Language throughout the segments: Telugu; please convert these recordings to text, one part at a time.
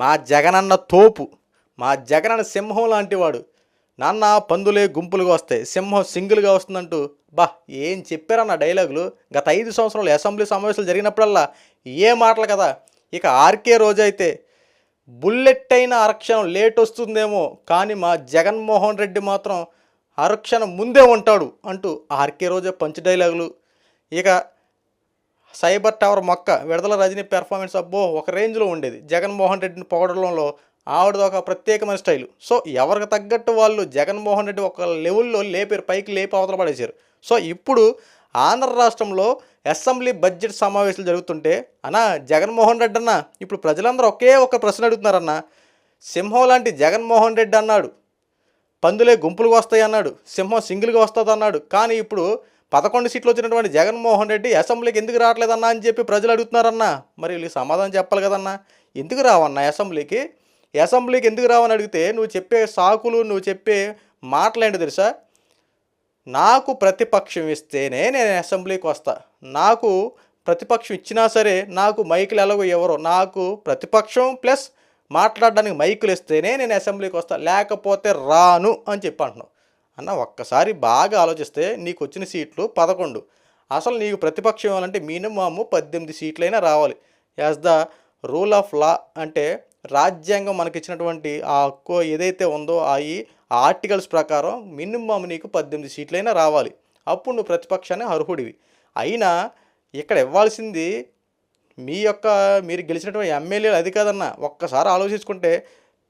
మా జగనన్న తోపు మా జగనన్న సింహం లాంటివాడు నాన్న పందులే గుంపులుగా వస్తాయి సింహం సింగిల్గా వస్తుందంటూ. బా ఏం చెప్పారన్న డైలాగులు? గత ఐదు సంవత్సరాలు అసెంబ్లీ సమావేశాలు జరిగినప్పుడల్లా ఏ మాటలు కదా? ఇక ఆర్కే రోజు అయితే బుల్లెట్ అయిన ఆరక్షణం లేట్ వస్తుందేమో కానీ మా జగన్మోహన్ రెడ్డి మాత్రం ఆరక్షణ ముందే ఉంటాడు అంటూ ఆర్కే రోజే పంచ్ డైలాగులు. ఇక సైబర్ టవర్ మొక్క విడుదల రజనీ పెర్ఫార్మెన్స్ అబ్బో ఒక రేంజ్లో ఉండేది. జగన్మోహన్ రెడ్డిని పొగడడంలో ఆవిడది ఒక ప్రత్యేకమైన స్టైలు. సో ఎవరికి తగ్గట్టు వాళ్ళు జగన్మోహన్ రెడ్డి ఒక లెవెల్లో లేపారు పైకి లేపి అవతల పడేశారు. సో ఇప్పుడు ఆంధ్ర రాష్ట్రంలో అసెంబ్లీ బడ్జెట్ సమావేశాలు జరుగుతుంటే అన్నా జగన్మోహన్ రెడ్డి అన్న ఇప్పుడు ప్రజలందరూ ఒకే ఒక ప్రశ్న అడుగుతున్నారన్న సింహం లాంటి జగన్మోహన్ రెడ్డి అన్నాడు పందులే గుంపులుగా వస్తాయి అన్నాడు సింహం సింగిల్గా వస్తుంది అన్నాడు కానీ ఇప్పుడు పదకొండు సీట్లు వచ్చినటువంటి జగన్మోహన్ రెడ్డి అసెంబ్లీకి ఎందుకు రావట్లేదన్నా అని చెప్పి ప్రజలు అడుగుతున్నారన్నా. మరి వీళ్ళకి సమాధానం చెప్పాలి కదన్నా. ఎందుకు రావన్నా అసెంబ్లీకి? అసెంబ్లీకి ఎందుకు రావని అడిగితే నువ్వు చెప్పే సాకులు నువ్వు చెప్పే మాటలేంటి తెలుసా? నాకు ప్రతిపక్షం ఇస్తేనే నేను అసెంబ్లీకి వస్తా. నాకు ప్రతిపక్షం ఇచ్చినా సరే నాకు మైకులు ఎలాగో ఎవరో నాకు ప్రతిపక్షం ప్లస్ మాట్లాడడానికి మైకులు ఇస్తేనే నేను అసెంబ్లీకి వస్తా. లేకపోతే రాను అని చెప్పి అంటున్నావు. అన్న ఒక్కసారి బాగా ఆలోచిస్తే నీకు వచ్చిన సీట్లు పదకొండు. అసలు నీకు ప్రతిపక్షం ఇవ్వాలంటే మినిమమ్ పద్దెనిమిది సీట్లైనా రావాలి. As the rule of law అంటే రాజ్యాంగం మనకి ఇచ్చినటువంటి ఆ హక్కు ఏదైతే ఉందో ఆ ఈ ఆర్టికల్స్ ప్రకారం మినిమం నీకు పద్దెనిమిది సీట్లైనా రావాలి. అప్పుడు నువ్వు ప్రతిపక్షాన్ని అర్హుడివి. అయినా ఇక్కడ ఇవ్వాల్సింది మీ యొక్క మీరు గెలిచినటువంటి ఎమ్మెల్యేలు అది కాదన్న. ఒక్కసారి ఆలోచించుకుంటే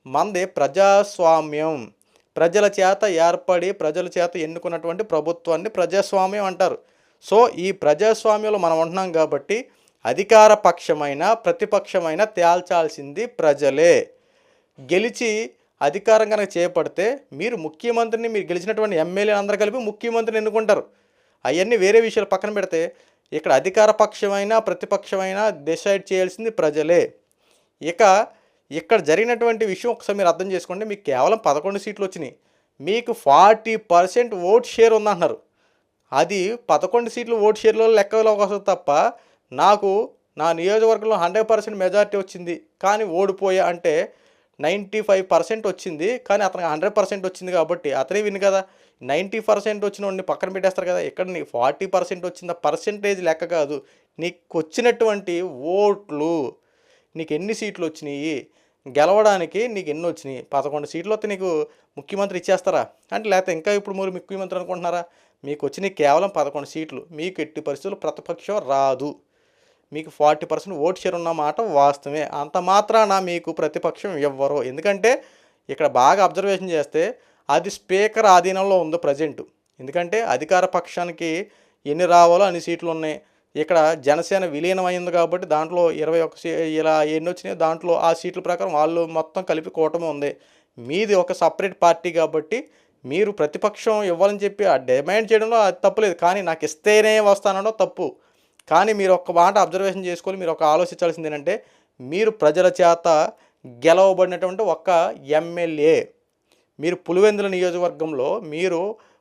మనది ప్రజాస్వామ్యం. ప్రజల చేత ఏర్పడి ప్రజల చేత ఎన్నుకున్నటువంటి ప్రభుత్వాన్ని ప్రజాస్వామ్యం అంటారు. సో ఈ ప్రజాస్వామ్యంలో మనం ఉంటున్నాం కాబట్టి అధికార పక్షమైన ప్రతిపక్షమైన తేల్చాల్సింది ప్రజలే. గెలిచి అధికారం కనుక చేపడితే మీరు ముఖ్యమంత్రిని మీరు గెలిచినటువంటి ఎమ్మెల్యేలు అందరూ కలిపి ముఖ్యమంత్రిని ఎన్నుకుంటారు. అవన్నీ వేరే విషయాలు పక్కన పెడితే ఇక్కడ అధికార పక్షమైన ప్రతిపక్షమైన డిసైడ్ చేయాల్సింది ప్రజలే. ఇక ఇక్కడ జరిగినటువంటి విషయం ఒకసారి మీరు అర్థం చేసుకోండి. మీకు కేవలం పదకొండు సీట్లు వచ్చినాయి. మీకు ఫార్టీ పర్సెంట్ ఓట్ షేర్ ఉందంటున్నారు అది పదకొండు సీట్లు ఓట్ షేర్లో లెక్కలో వస్తుంది తప్ప నాకు నా నియోజకవర్గంలో హండ్రెడ్ పర్సెంట్ మెజారిటీ వచ్చింది. కానీ ఓడిపోయా అంటే నైంటీ ఫైవ్ పర్సెంట్ వచ్చింది. కానీ అతనికి హండ్రెడ్ పర్సెంట్ వచ్చింది కాబట్టి అతనే విన్ కదా. నైంటీ పర్సెంట్ వచ్చిన వాడిని పక్కన పెట్టేస్తారు కదా. ఇక్కడ నీకు ఫార్టీ పర్సెంట్ వచ్చింది పర్సెంటేజ్ లెక్క కాదు. నీకు వచ్చినటువంటి ఓట్లు నీకు ఎన్ని సీట్లు వచ్చినాయి? గెలవడానికి నీకు ఎన్ని వచ్చినాయి పదకొండు సీట్లు వస్తే నీకు ముఖ్యమంత్రి ఇచ్చేస్తారా? అంటే లేకపోతే ఇంకా ఇప్పుడు మీరు ముఖ్యమంత్రి అనుకుంటున్నారా? మీకు వచ్చినాయి కేవలం పదకొండు సీట్లు. మీకు ఎట్టి పరిస్థితులు ప్రతిపక్షం రాదు. మీకు ఫార్టీ పర్సెంట్ ఓట్ షేర్ ఉన్న మాట వాస్తవమే. అంత మాత్రాన మీకు ప్రతిపక్షం ఇవ్వరు ఎందుకంటే ఇక్కడ బాగా అబ్జర్వేషన్ చేస్తే అది స్పీకర్ ఆధీనంలో ఉంది ప్రజెంట్. ఎందుకంటే అధికార పక్షానికి ఎన్ని రావాలో అన్ని సీట్లు ఉన్నాయి ఇక్కడ జనసేన విలీనం అయింది కాబట్టి దాంట్లో ఇరవై ఒక ఇలా ఎన్ని వచ్చినాయి దాంట్లో ఆ సీట్ల ప్రకారం వాళ్ళు మొత్తం కలిపి కూటమి ఉంది. మీది ఒక సపరేట్ పార్టీ కాబట్టి మీరు ప్రతిపక్షం ఇవ్వాలని చెప్పి ఆ డిమాండ్ చేయడంలో అది తప్పులేదు. కానీ నాకు ఇస్తేనే వస్తానడం తప్పు. కానీ మీరు ఒక్క మాట అబ్జర్వేషన్ చేసుకొని మీరు ఒక ఆలోచించాల్సింది ఏంటంటే మీరు ప్రజల చేత గెలవబడినటువంటి ఒక ఎమ్మెల్యే మీరు పులివెందుల నియోజకవర్గంలో మీరు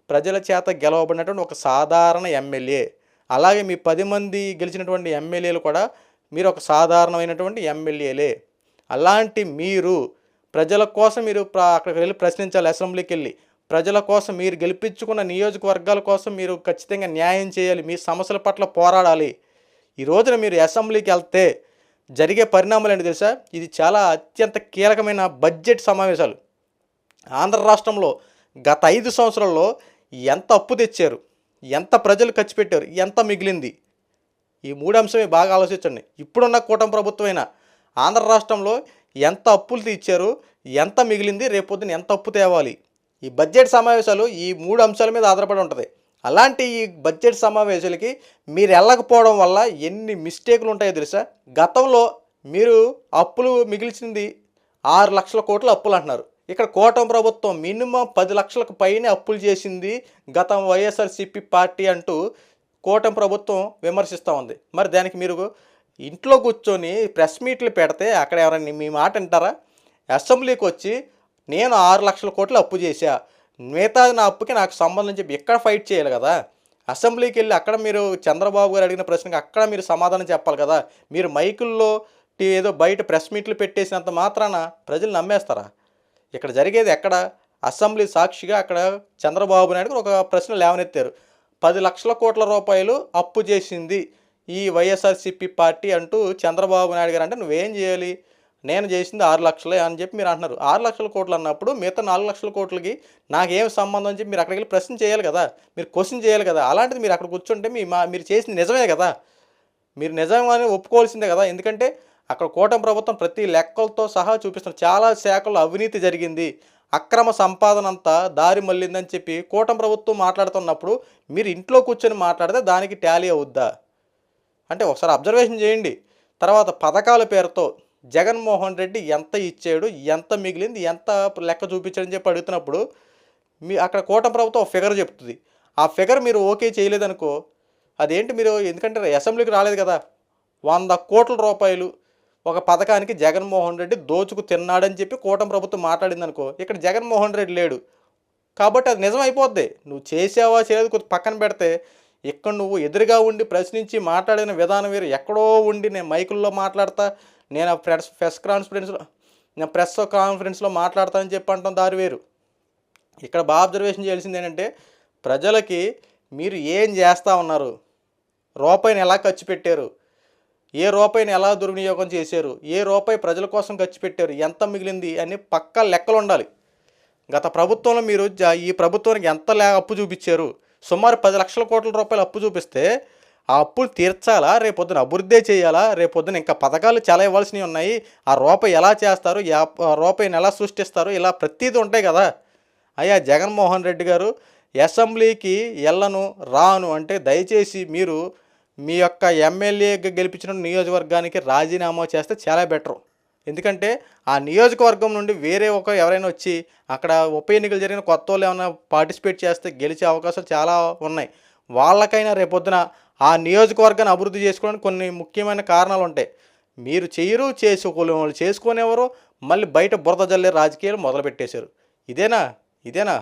ప్రజల చేత గెలవబడినటువంటి ఒక సాధారణ ఎమ్మెల్యే అలాగే మీ పది మంది గెలిచినటువంటి ఎమ్మెల్యేలు కూడా మీరు ఒక సాధారణమైనటువంటి ఎమ్మెల్యేలే. అలాంటి మీరు ప్రజల కోసం మీరు అక్కడికి వెళ్ళి ప్రశ్నించాలి అసెంబ్లీకి వెళ్ళి. ప్రజల కోసం మీరు గెలిపించుకున్న నియోజకవర్గాల కోసం మీరు ఖచ్చితంగా న్యాయం చేయాలి మీ సమస్యల పట్ల పోరాడాలి. ఈ రోజున మీరు అసెంబ్లీకి వెళ్తే జరిగే పరిణామాలు ఏంటి తెలుసా? ఇది చాలా అత్యంత కీలకమైన బడ్జెట్ సమావేశాలు. ఆంధ్ర రాష్ట్రంలో గత ఐదు సంవత్సరాల్లో ఎంత అప్పు తెచ్చారు? ఎంత ప్రజలు ఖర్చు పెట్టారు ఎంత మిగిలింది? ఈ మూడు అంశమే బాగా ఆలోచించండి. ఇప్పుడున్న కూటమి అయినా ఆంధ్ర రాష్ట్రంలో ఎంత అప్పులు తీర్చారు ఎంత మిగిలింది రేపొద్దున ఎంత అప్పు తేవాలి? ఈ బడ్జెట్ సమావేశాలు ఈ మూడు అంశాల మీద ఆధారపడి ఉంటుంది. అలాంటి ఈ బడ్జెట్ సమావేశాలకి మీరు వెళ్ళకపోవడం వల్ల ఎన్ని మిస్టేకులు ఉంటాయో తెలుసా? గతంలో మీరు అప్పులు మిగిల్చింది ఆరు లక్షల కోట్ల అప్పులు అంటున్నారు. ఇక్కడ కూటమి ప్రభుత్వం మినిమం పది లక్షలకు పైనే అప్పులు చేసింది గత వైఎస్ఆర్సీపీ పార్టీ అంటూ కూటమి ప్రభుత్వం విమర్శిస్తూ ఉంది. మరి దానికి మీరు ఇంట్లో కూర్చొని ప్రెస్ మీట్లు పెడితే అక్కడ ఎవరైనా మీ మాట వింటారా? అసెంబ్లీకి వచ్చి నేను ఆరు లక్షల కోట్లు అప్పు చేశా. మిగతా నా అప్పుకి నాకు సంబంధం చెప్పి ఎక్కడ ఫైట్ చేయాలి కదా. అసెంబ్లీకి వెళ్ళి అక్కడ మీరు చంద్రబాబు గారు అడిగిన ప్రశ్నకి అక్కడ మీరు సమాధానం చెప్పాలి కదా. మీరు మైకుల్లో ఏదో బయట ప్రెస్ మీట్లు పెట్టేసినంత మాత్రాన ప్రజలు నమ్మేస్తారా? ఇక్కడ జరిగేది ఎక్కడ? అసెంబ్లీ సాక్షిగా అక్కడ చంద్రబాబు నాయుడు ఒక ప్రశ్న లేవనెత్తారు. పది లక్షల కోట్ల రూపాయలు అప్పు చేసింది ఈ వైఎస్ఆర్సీపీ పార్టీ అంటూ చంద్రబాబు నాయుడు గారు అంటే నువ్వేం చేయాలి? నేను చేసింది ఆరు లక్షలే అని చెప్పి మీరు అంటున్నారు. ఆరు లక్షల కోట్లు అన్నప్పుడు మిగతా నాలుగు లక్షల కోట్లకి నాకేం సంబంధం అని చెప్పి మీరు అక్కడికి వెళ్ళి ప్రశ్న చేయాలి కదా? మీరు క్వశ్చన్ చేయాలి కదా? అలాంటిది మీరు అక్కడ కూర్చుంటే మీ మా మీరు చేసింది నిజమే కదా? మీరు నిజంగానే ఒప్పుకోవాల్సిందే కదా? ఎందుకంటే అక్కడ కూటమి ప్రభుత్వం ప్రతి లెక్కలతో సహా చూపిస్తున్న చాలా శాఖల్లో అవినీతి జరిగింది. అక్రమ సంపాదన అంతా దారి మళ్ళిందని చెప్పి కూటమి ప్రభుత్వం మాట్లాడుతున్నప్పుడు మీరు ఇంట్లో కూర్చొని మాట్లాడితే దానికి టాలీ అవుద్దా? అంటే ఒకసారి అబ్జర్వేషన్ చేయండి. తర్వాత పథకాల పేరుతో జగన్మోహన్ రెడ్డి ఎంత ఇచ్చాడు ఎంత మిగిలింది ఎంత లెక్క చూపించాడని చెప్పి అడుగుతున్నప్పుడు మీ అక్కడ కూటమి ప్రభుత్వం ఒక ఫిగర్ చెప్తుంది. ఆ ఫిగర్ మీరు ఓకే చేయలేదనుకో అదేంటి మీరు ఎందుకంటే అసెంబ్లీకి రాలేదు కదా. వంద కోట్ల రూపాయలు ఒక పథకానికి జగన్మోహన్ రెడ్డి దోచుకు తిన్నాడని చెప్పి కూటమి ప్రభుత్వం మాట్లాడిందనుకో ఇక్కడ జగన్మోహన్ రెడ్డి లేడు. కాబట్టి అది నిజం అయిపోద్ది నువ్వు చేసావా చేయలేదు కొద్ది పక్కన పెడితే ఇక్కడ నువ్వు ఎదురుగా ఉండి ప్రశ్నించి మాట్లాడిన విధానం వేరు. ఎక్కడో ఉండి నేను మైకుల్లో మాట్లాడతా నేను ప్రెస్ ప్రెస్ కాన్ఫరెన్స్లో నేను ప్రెస్ కాన్ఫరెన్స్లో మాట్లాడతానని చెప్పి అంటాం దారి వేరు. ఇక్కడ బాగా అబ్జర్వేషన్ చేయాల్సింది ఏంటంటే ప్రజలకి మీరు ఏం చేస్తూ ఉన్నారు? రూపాయిని ఎలా ఖర్చు పెట్టారు? ఏ రూపాయిని ఎలా దుర్వినియోగం చేశారు? ఏ రూపాయి ప్రజల కోసం ఖర్చు పెట్టారు? ఎంత మిగిలింది? అని పక్క లెక్కలు ఉండాలి గత ప్రభుత్వంలో మీరు జ- ఈ ప్రభుత్వానికి ఎంత లే అప్పు చూపించారు? సుమారు పది లక్షల కోట్ల రూపాయలు అప్పు చూపిస్తే ఆ అప్పులు తీర్చాలా? రేపొద్దున అభివృద్ధి చేయాలా? రేపొద్దున ఇంకా పథకాలు చాలా ఇవ్వాల్సినవి ఉన్నాయి. ఆ రూపాయి ఎలా చేస్తారు? ఆ రూపాయిని ఎలా సృష్టిస్తారు? ఇలా ప్రతీది ఉంటాయి కదా. అయ్యా జగన్మోహన్ రెడ్డి గారు అసెంబ్లీకి వెళ్ళను రాను అంటే దయచేసి మీరు మీ యొక్క ఎమ్మెల్యేగా గెలిపించిన నియోజకవర్గానికి రాజీనామా చేస్తే చాలా బెటరు. ఎందుకంటే ఆ నియోజకవర్గం నుండి వేరే ఒక ఎవరైనా వచ్చి అక్కడ ఉప ఎన్నికలు జరిగిన కొత్త వాళ్ళు ఏమైనా పార్టిసిపేట్ చేస్తే గెలిచే అవకాశాలు చాలా ఉన్నాయి. వాళ్ళకైనా రేపొద్దున ఆ నియోజకవర్గాన్ని అభివృద్ధి చేసుకోవడానికి కొన్ని ముఖ్యమైన కారణాలు ఉంటాయి. మీరు చేయరు చేసుకోలే వాళ్ళు చేసుకునేవారు మళ్ళీ బయట బురద జల్లే రాజకీయాలు మొదలుపెట్టేశారు. ఇదేనా? ఇదేనా?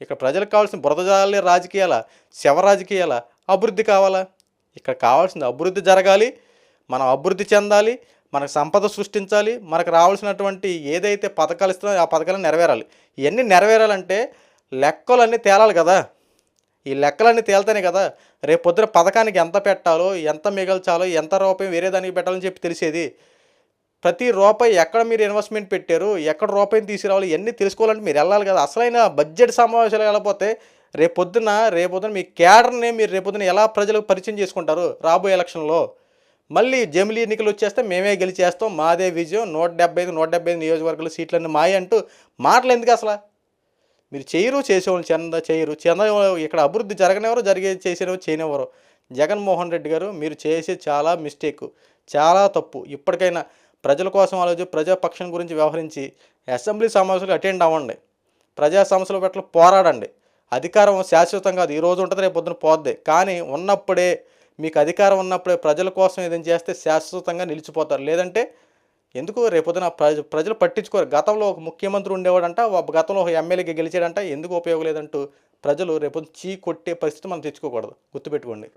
ఇక్కడ ప్రజలకు కావాల్సిన బురద జల్లే రాజకీయాల? శవ రాజకీయాలా? అభివృద్ధి కావాలా? ఇక్కడ కావాల్సింది అభివృద్ధి జరగాలి మనం అభివృద్ధి చెందాలి మనకు సంపద సృష్టించాలి మనకు రావాల్సినటువంటి ఏదైతే పథకాలు ఇస్తున్నారో ఆ పథకాలను నెరవేరాలి. ఇవన్నీ నెరవేరాలంటే లెక్కలన్నీ తేలాలి కదా. ఈ లెక్కలన్నీ తేలితేనే కదా. రేపు పొద్దున పథకానికి ఎంత పెట్టాలో ఎంత మిగల్చాలో ఎంత రూపాయి వేరే దానికి పెట్టాలని చెప్పి తెలిసేది. ప్రతి రూపాయి ఎక్కడ మీరు ఇన్వెస్ట్మెంట్ పెట్టారు ఎక్కడ రూపాయిని తీసుకురావాలి ఇవన్నీ తెలుసుకోవాలంటే మీరు వెళ్ళాలి కదా. అసలైన బడ్జెట్ సమావేశాలు వెళ్ళకపోతే రేపొద్దున రేపొద్దున మీ క్యాడర్ని మీరు రేపొద్దున ఎలా ప్రజలకు పరిచయం చేసుకుంటారు రాబోయే ఎలక్షన్లో? మళ్ళీ జమిలీ ఎన్నికలు వచ్చేస్తే మేమే గెలిచేస్తాం మాదే విజయం నూట డెబ్బై ఐదు నూట డెబ్బై ఐదు నియోజకవర్గాల సీట్లన్నీ మాయ అంటూ మాటలు ఎందుకు అసలు? మీరు చేయరు చేసేవాళ్ళు చెంద చేయరు. చెంద ఇక్కడ అభివృద్ధి జరగనివ్వరు జరిగే చేసేవారు చేయనివ్వరు. జగన్మోహన్ రెడ్డి గారు మీరు చేసే చాలా మిస్టేక్ చాలా తప్పు. ఇప్పటికైనా ప్రజల కోసం ఆలోచించి ప్రజాపక్షం గురించి వ్యవహరించి అసెంబ్లీ సమావేశాలు అటెండ్ అవ్వండి. ప్రజా సమస్యల పట్ల పోరాడండి. అధికారం శాశ్వతం కాదు. ఈ రోజు ఉంటుంది రేపు పొద్దున పోద్ది. కానీ ఉన్నప్పుడే మీకు అధికారం ఉన్నప్పుడే ప్రజల కోసం ఏదైనా చేస్తే శాశ్వతంగా నిలిచిపోతారు. లేదంటే ఎందుకు రేపొద్దున ప్రజ ప్రజలు పట్టించుకోరు. గతంలో ఒక ముఖ్యమంత్రి ఉండేవాడంట ఒక గతంలో ఒక ఎమ్మెల్యేకి గెలిచాడంట. ఎందుకు ఉపయోగం లేదంటూ ప్రజలు రేపు చీ కొట్టే పరిస్థితి మనం తెచ్చుకోకూడదు. గుర్తుపెట్టుకోండి.